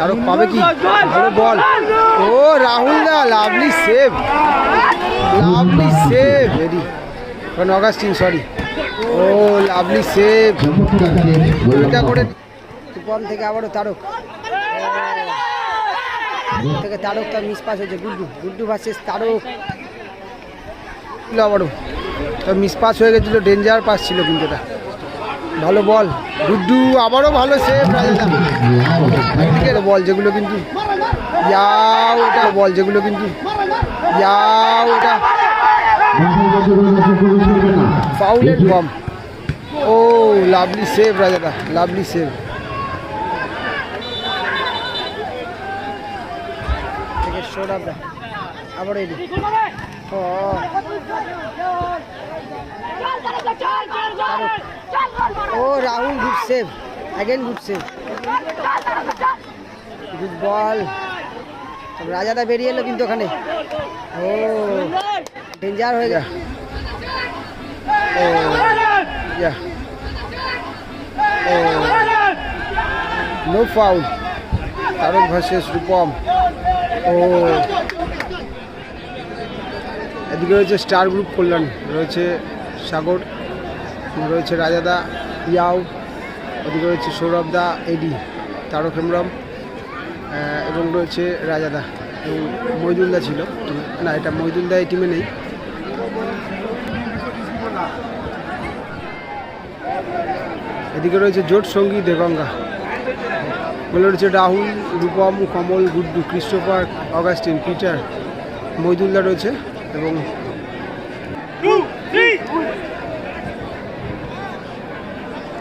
তারক পাবে কি? ভালো বল। ও Rahul da lovely save. Lovely save very Augustine sorry ও লাভলি সেভ। এটা করে সুপন থেকে আবারও তারক। থেকে তারক তার মিস পাস হয়েছে। গুড্ডু গুড্ডু ভার্সেস তারক। আবারও। তার মিস পাস হয়ে গেছিল ডেঞ্জার পাস ছিল কিন্তু এটা। ভালো বল। গুড্ডু আবারও ভালো দিকের বল যেগুলো কিন্তু ইয়াও এটা বল যেগুলো কিন্তু ইয়াও এটা। ফাউলের বম ও lovely save Rajada lovely save আবার ও। ও Rahul good save again good save good ball Rajada বেরিয়ে এলো কিন্তু ওখানে। ও ডেঞ্জার হয়ে গেল ও ও no foul Tarak versus Rupam. ও। এদিকে রয়েছে স্টার গ্রুপ কল্যাণ রয়েছে সাগর। রয়েছে রাজাদা, ইয়াও, ওদিকে রয়েছে সৌরভদা, এডি তারক হেমরম এবং রয়েছে রাজাদা এবং মইদুলদা ছিল। না, এটা মইদুলদা এই টিমে নেই। এদিকে রয়েছে জোট সঙ্গী দেগঙ্গা বলে রয়েছে Rahul, Rupam, Kamal, Guddu, Christopher, Augustine, Peter Moidulda রয়েছে এবং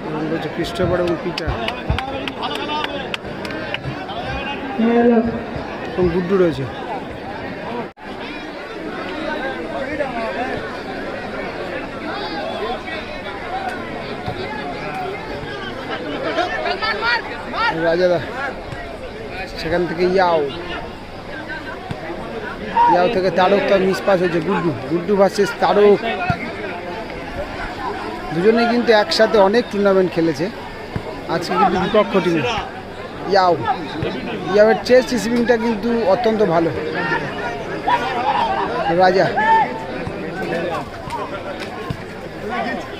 এবং রয়েছে ক্রিস্টোফার এবং পিটার এবং গুড্ডু রয়েছে। রাজাদা, সেখান থেকে ইয়াও। ইয়াও থেকে তারক তার মিস পাস হয়েছে, গুড্ডু। গুড্ডু ভার্সেস তারক। দুজনেই কিন্তু একসাথে অনেক টুর্নামেন্ট খেলেছে। আজকে কিন্তু বিপক্ষ টিমে ইয়াও। ইয়াওয়ের চেস্ট রিসিভিংটা কিন্তু অত্যন্ত ভালো। রাজা।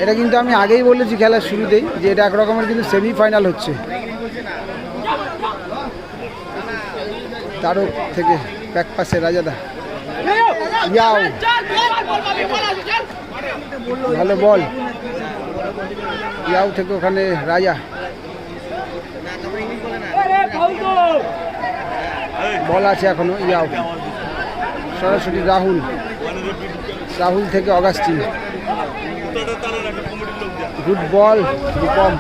এটা কিন্তু আমি আগেই বলেছি খেলার শুরুতেই যে এটা এক রকমের কিন্তু সেমিফাইনাল হচ্ছে। তারও থেকে ব্যাক পাশে রাজাদা। ইয়াও। ভালো বল। ইয়াও থেকে ওখানে রাজা। বল আছে এখনও, ইয়াও। সরাসরি রাহুল। রাহুল থেকে Augustine. Good ball Rupam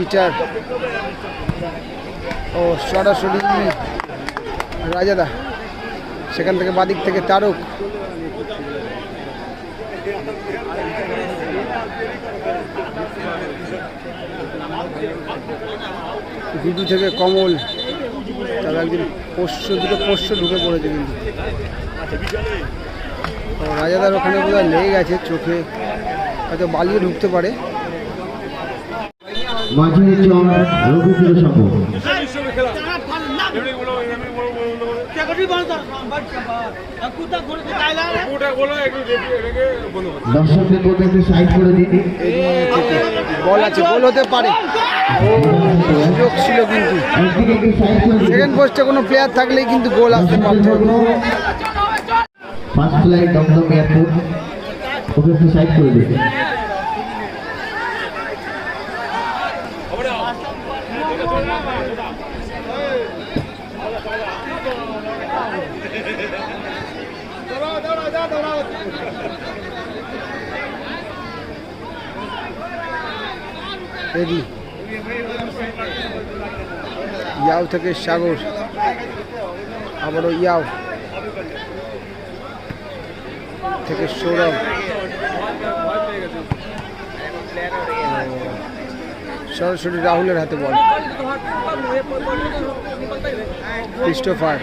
Peter. ও সরাসরি রাজাদা, সেখান থেকে বাদিক থেকে তারক। গুডু থেকে কমল তবে একদিন পোষ্য, দুটো পোষ্য ঢুকে পড়েছে কিন্তু। রাজাদার ওখানে বোধহয় লেগে গেছে চোখে, হয়তো বালিও ঢুকতে পারে। মাঝে চর রঘুপুর সভা দর্শকদের মধ্যে একটু সাইড করে দিন বল আছে গোল হতে পারে। সুযোগ ছিল কিন্তু। সেকেন্ড পোস্টে কোনো প্লেয়ার থাকলেই কিন্তু গোল আসতে পারত first flight Dumdum airport okay একটু সাইড করে দিন রেডি ইয়াও থেকে সাগর। আবারও ইয়াও। থেকে সৌরভ। সরাসরি রাহুলের হাতে বল। ক্রিস্টোফার।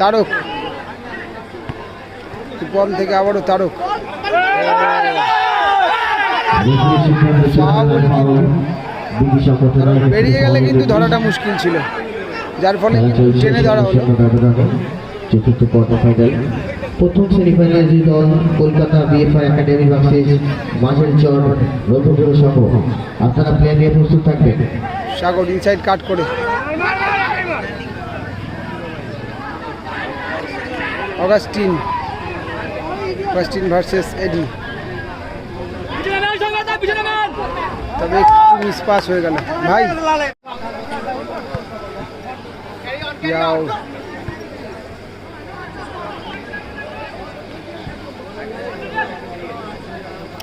তারক। কম থেকে আবারও তারক বেরিয়ে গেলে কিন্তু ধরাটা মুশকিল ছিল। যার ফলে টেনে ধরা হলো। চতুর্থ কোয়ার্টার ফাইনাল প্রথম সেমিফাইনালে যে দল কলকাতা বিএফআই একাডেমি ভার্সেস মাঝের চর রঘুপুর সংঘ আপনারা প্লেয়ার নিয়ে প্রস্তুত থাকবেন। সাগর ইনসাইড কাট করে। অগাস্টিন অগাস্টিন ভার্সেস এডি তবে একটু মিস পাস হয়ে গেল। ভাই যাও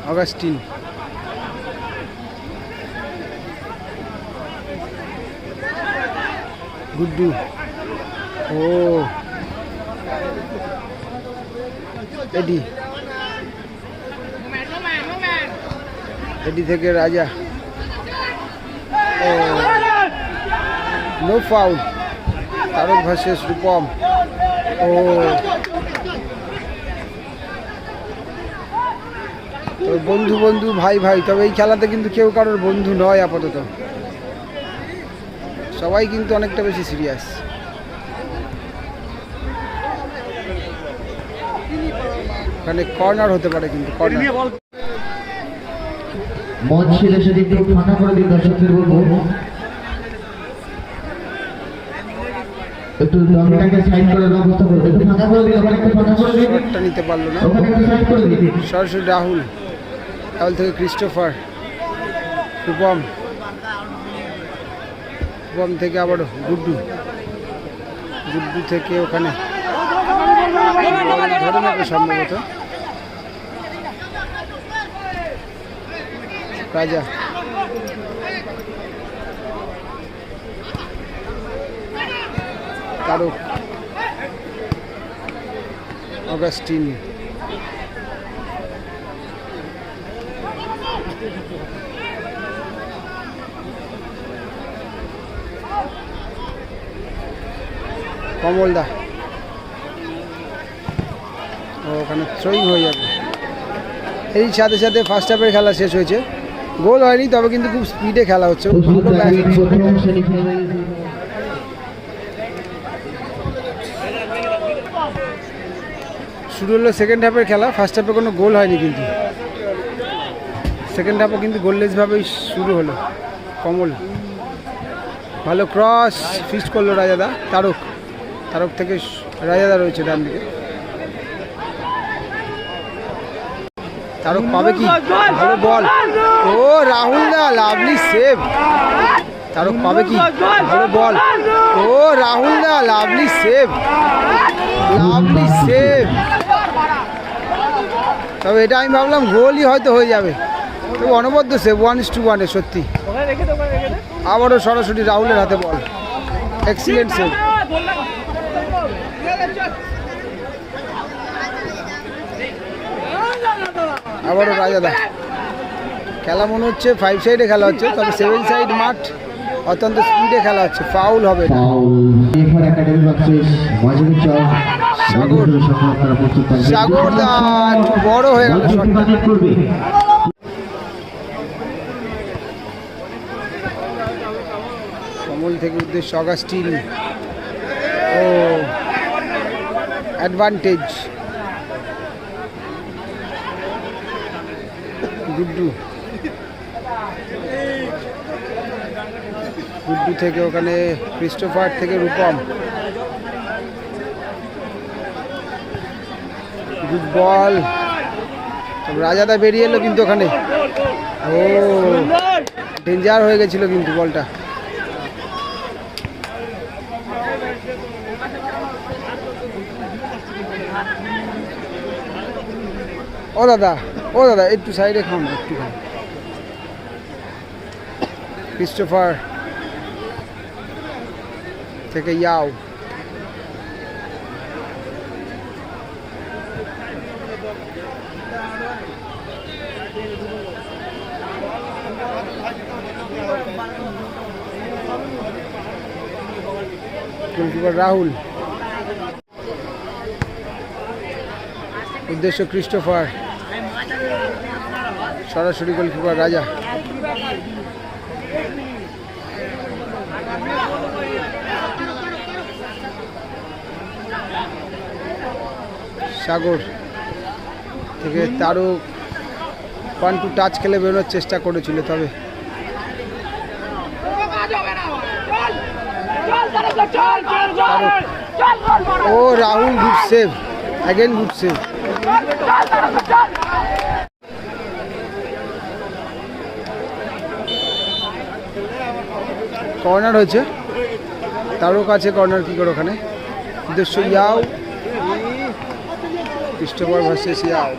অগাস্টিন গুড্ডু ও এডি এডি থেকে রাজা. ও no foul Tarak versus Rupam. ও। বন্ধু বন্ধু, ভাই ভাই, তবে এই খেলাতে কিন্তু কেউ কারোর বন্ধু নয় আপাতত। সবাই কিন্তু অনেকটা বেশি সিরিয়াস ওখানে কর্নার হতে পারে কিন্তু, কর্নার। মঞ্চ একটু ফাঁকা করে দিন একটু সাইড করে ব্যবস্থা একটু ফাঁকা করে দিন। ওখানে একটু ফাঁকা করে দিন। শটটা নিতে পারল না। ওখানে একটু সাইড করে দিন। সরাসরি রাহুল। রাহুল থেকে ক্রিস্টোফার। রূপম। রূপম থেকে আবার গুড্ডু। গুড্ডু থেকে ওখানে। ধরে নেবে সম্ভবত। রাজা। তারক অগাস্টিন। কমলদা ও ওখানে থ্রোয়িং হয়ে যাবে। এই সাথে সাথে ফার্স্ট হাফের খেলা শেষ হয়েছে। গোল হয়নি তবে কিন্তু খুব স্পিডে খেলা হচ্ছে প্রস্তুত ভালো থাকবেন match হচ্ছে। প্রথম সেমিফাইনাল শুরু হলো সেকেন্ড হাফের খেলা। ফার্স্ট হাফে কোনো গোল হয়নি কিন্তু। সেকেন্ড হাফও কিন্তু গোললেসভাবেই শুরু হলো। কমল। ভালো ক্রস ফিস্ট করল রাজাদা, তারক। তারক থেকে রাজাদা রয়েছে ডান দিকে। তারক পাবে কি? ভালো বল ও, রাহুল দা লাভলি সেভ তারক পাবে কি? ভালো বল ও, Rahul da lovely save lovely save তবে এটা আমি ভাবলাম গোলই হয়তো হয়ে যাবে। তবে অনবদ্য সেভ ওয়ান ইস টু ওয়ানে সত্যি। আবারও সরাসরি রাহুলের হাতে বল। এক্সিলেন্ট সেভ আবারও রাজাদা খেলা মনে হচ্ছে ফাইভ সাইডে খেলা হচ্ছে, তবে সেভেন সাইড মাঠ অত্যন্ত স্পিডে খেলা হচ্ছে ফাউল হবে না। সাগর। সাগর বড় হয়ে গেল কমল থেকে উদ্দেশ্য অগাস্টিন। ও অ্যাডভান্টেজ গুড্ডু। গুড্ডু থেকে ওখানে ক্রিস্টোফার থেকে রূপম। গুড বল রাজাদা বেরিয়ে এলো কিন্তু ওখানে। ও ডেঞ্জার হয়ে গেছিল কিন্তু বলটা। ও দাদা ও দাদা, একটু সাইডে খান একটু খান ক্রিস্টোফার থেকে ইয়াও। গোলকিপার রাহুল। উদ্দেশ্য ক্রিস্টোফার। সরাসরি গোলকিপার রাজা। সাগর থেকে তারও পান্টু টাচ খেলে বেরোনোর চেষ্টা করেছিল তবে। ও Rahul good save again good save corner হয়েছে তারও কাছে কর্নার কি করে ওখানে উদ্দেশ্য Yao Christopher versus Yao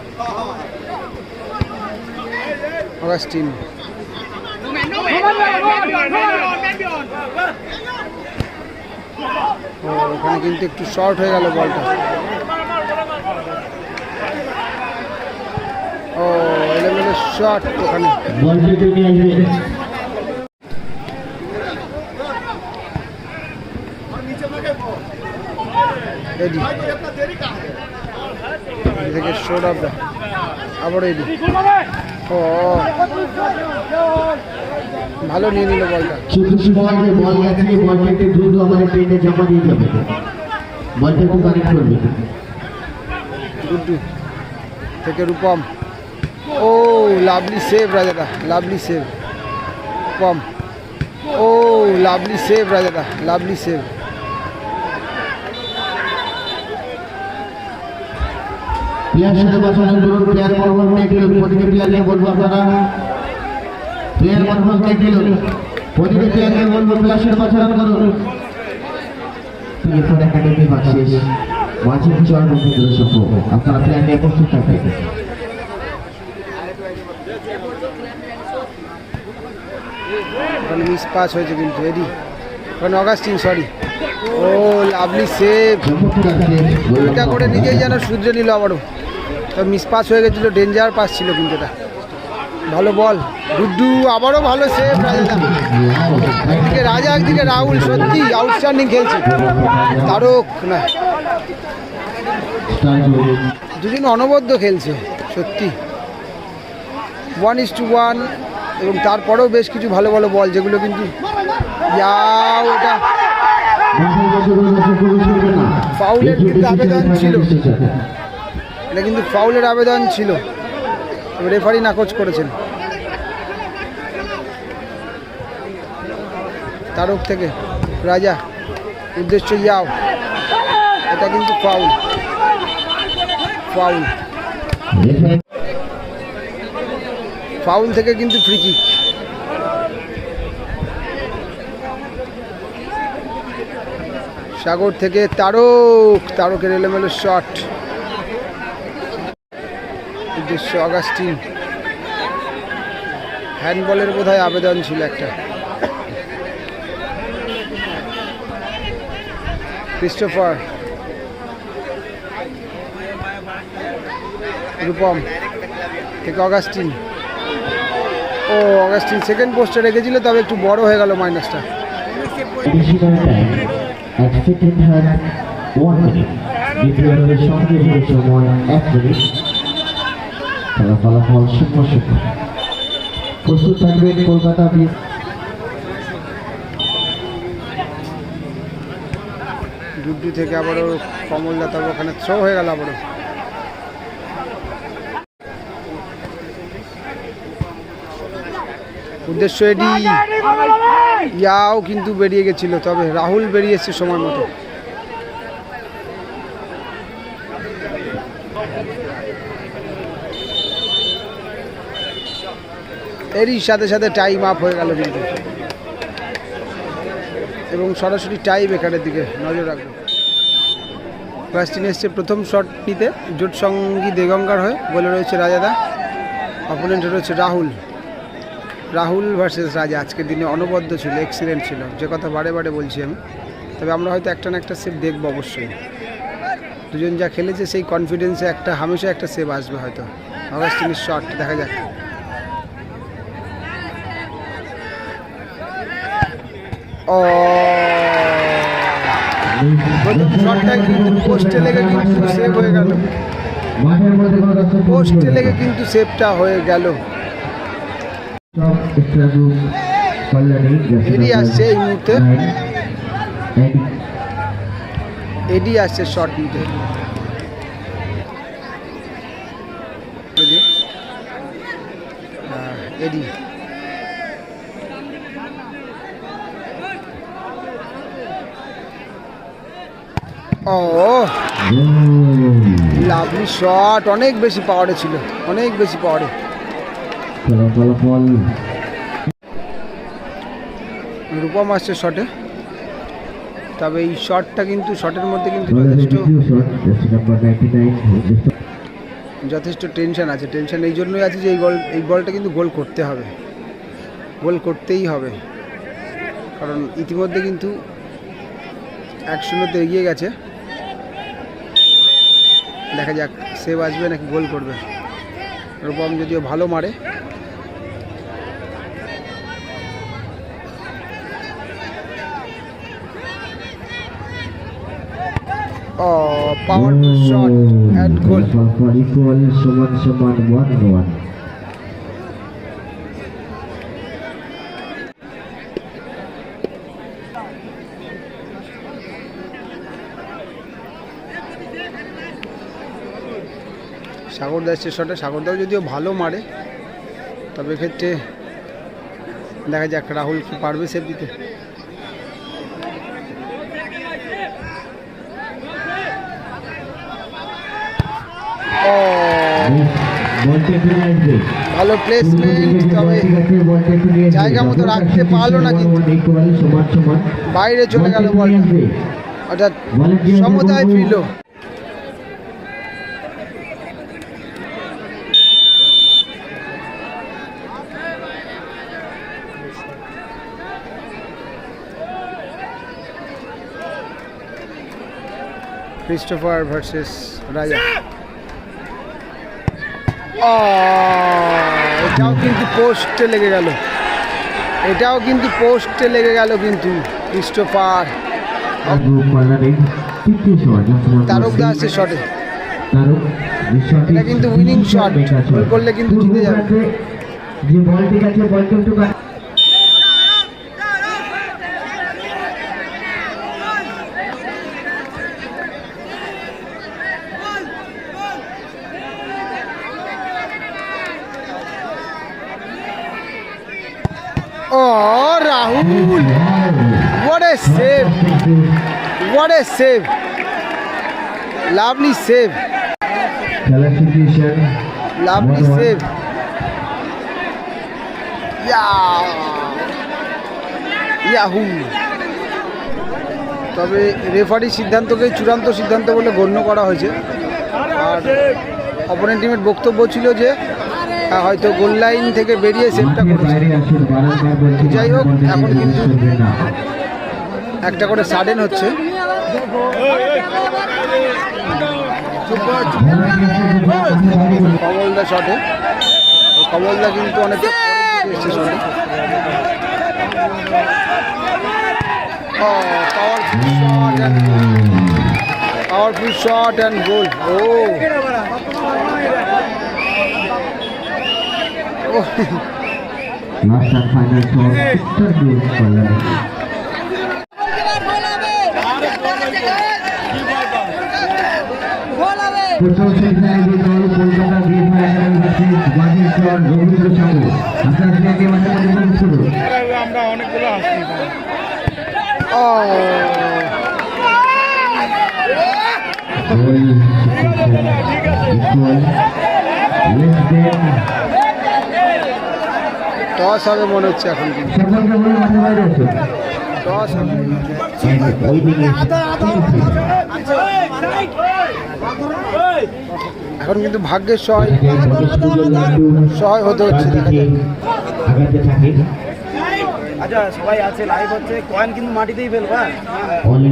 Augustine ও ওখানে কিন্তু একটু শর্ট হয়ে গেল বলটা ও, এলোমেলো শর্ট ওখানে আবার এডি ও। ভালো নিয়ে নিল বলটা। চব্বিশ বলে বল গেছে বলটা একটু দ্রুত আমাদের জমা দিয়ে যাবে। বলটা একটু কানেক্ট করবে। গুড্ডু থেকে রূপম। ও lovely save Rajada lovely save Rupam. ও lovely save Rajada lovely save player সাথে বাঁচানো করুন প্লেয়ার গেল প্রতিটি প্লেয়ারকে বলব আপনারা। প্লেয়ার নিয়ে গেল প্রতিটি প্লেয়ারকে বলব সাথে বাঁচানো করুন। পিএফআর একাডেমি বাক্সেস মাঝে চর নতুন সফল আপনারা প্লেয়ার নিয়ে প্রস্তুত থাকবেন মিস পাস হয়েছে কিন্তু এডি ওখানে অগাস্টিন সরি ও লাভলি সেভ এটা করে নিজেই যেন শুধরে নিল আবারও তো মিস পাস হয়ে গেছিল ডেঞ্জার পাস ছিল কিন্তু এটা। ভালো বল। গুড্ডু আবারও ভালো সেভ একদিকে রাজা, একদিকে রাহুল। সত্যি আউটস্ট্যান্ডিং খেলছে। তারক, না। দুজন অনবদ্য খেলছে, সত্যি। ওয়ান ইস টু ওয়ান এবং তারপরেও বেশ কিছু ভালো ভালো বল, যেগুলো কিন্তু না। ফাউলের কিন্তু আবেদন ছিল। এটা কিন্তু ফাউলের আবেদন ছিল। রেফারি নাকচ করেছেন। তারক থেকে। রাজা, উদ্দেশ্য যাও এটা কিন্তু ফাউল ফাউল ফাউল থেকে কিন্তু ফ্রি কিক সাগর থেকে তারক। তারকের এলোমেলো শট উদ্দেশ্য অগাস্টিন হ্যান্ডবলের বোধহয় আবেদন ছিল একটা। ক্রিস্টোফার রূপম থেকে অগাস্টিন। ও, অগাস্টিন সেকেন্ড পোস্টে রেখেছিল, তবে একটু বড় হয়ে গেল মাইনাসটা সময় এক মিনিট খেলা ফলাফল শূন্য শূন্য প্রস্তুত থাকবেন কলকাতা বি- ডুডু থেকে আবারও কমলদা তবে ওখানে থ্রো হয়ে গেল আবারও। উদ্দেশ্য এডি ইয়াও কিন্তু বেরিয়ে গেছিল, তবে রাহুল বেরিয়েছে সময় মতো। এরই সাথে সাথে টাইম আপ হয়ে গেল কিন্তু। এবং সরাসরি টাই বেকারের দিকে নজর রাখব। ওয়েস্টিন এসছে প্রথম শট নিতে জোট সঙ্গী দেগঙ্গার হয়ে বলে রয়েছে রাজাদা অপোনেন্ট রয়েছে রাহুল। রাহুল ভার্সেস রাজা, আজকের দিনে অনবদ্য ছিল এক্সিলেন্ট ছিল। যে কথা বারে বারে বলছি আমি। তবে আমরা হয়তো একটা না একটা সেভ দেখব অবশ্যই। দুজন যা খেলেছে সেই কনফিডেন্সে একটা হামেশা একটা সেভ আসবে হয়তো। অগাস্টিনের শট দেখা যাক। ও। প্রথম শটটা কিন্তু পোস্টে লেগে কিন্তু সেভ হয়ে গেল। পোস্টে লেগে কিন্তু সেভটা হয়ে গেল। এডি আসছে এই মুহূর্তে। এডি। আসছে শর্ট নিতে। এডি। ও লাভলি শট অনেক বেশি পাওয়ারে ছিল, অনেক বেশি পাওয়ারে রূপম আসছে শটে তবে এই শটটা কিন্তু শটের মধ্যে কিন্তু যথেষ্ট যথেষ্ট টেনশন আছে টেনশন এই জন্যই আছে যে এই গোল এই বলটা কিন্তু গোল করতে হবে। গোল করতেই হবে। কারণ ইতিমধ্যে কিন্তু এক শূন্যতে এগিয়ে গেছে। দেখা যাক সেভ আসবে নাকি গোল করবে। রূপম যদিও ভালো মারে। ও পাওয়ার শট অ্যান্ড গোল সমান সমান ওয়ান ওয়ান সাগরদা শটে সাগরদাও যদিও ভালো মারে, তবে ক্ষেত্রে দেখা যাক রাহুল কি পারবে সেভ দিতে ভালো প্লেসমেন্ট তবে জায়গা মতো রাখতে পারল না কিন্তু। বাইরে চলে গেল বল অর্থাৎ সমতায় ফিরল। ক্রিস্টোফার ভার্সেস রাজা ও এটাও কিন্তু পোস্টে লেগে গেল। এটাও কিন্তু পোস্টে লেগে গেল কিন্তু ক্রিস্টোফার শট তারক দা আছে শটে এটা কিন্তু shot। বেকার করলে কিন্তু জিতে যাবে। যে বলটি ও Rahul what a save. What a save. Lovely save. Lovely save. Yeah. Yahoo তবে রেফারির সিদ্ধান্তকে চূড়ান্ত সিদ্ধান্ত বলে গণ্য করা হয়েছে। আর অপোনেন্ট টিমের বক্তব্য ছিল যে হয়তো গোল লাইন থেকে বেরিয়ে সেভটা করেছে। যাই হোক, এখন কিন্তু- একটা করে সাডেন হচ্ছে। কমলদা শটে কমলদা কিন্তু অনেক এসছে শটে পাওয়ারফুল শট অ্যান্ড গোল ও। লাস্ট আর ফাইনাল শট উত্তর গ্রুপ কল্যাণী প্রথম সেমিফাইনালে দুই দল কলকাতা বিএফআই ভার্সেস বাজিরচর রবীন্দ্র সংঘ আপনার থেকে মাঝে মাঝে বলুন শুরু আমরা অনেকগুলো আসছি ও লেস দেন টস হবে মনে হচ্ছে এখন টস হবে এখন কিন্তু ভাগ্যের সহায়। সহায় হতে হচ্ছে দেখা যাক। আচ্ছা সবাই আছে লাইভ হচ্ছে। কয়েন কিন্তু মাটিতেই ফেলবা অল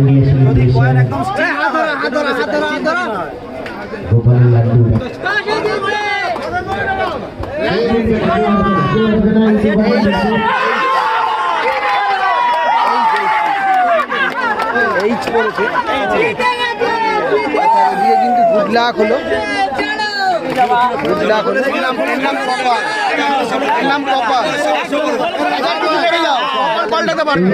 যদি কয়েন একদম স্টিক না হয়, এটা বেশি চিন্তা না হয়। গোপাল লাড্ডু। দিয়ে কিন্তু গুড লাক হলো হলো। এর নাম কপার পাল্টাতে পারবে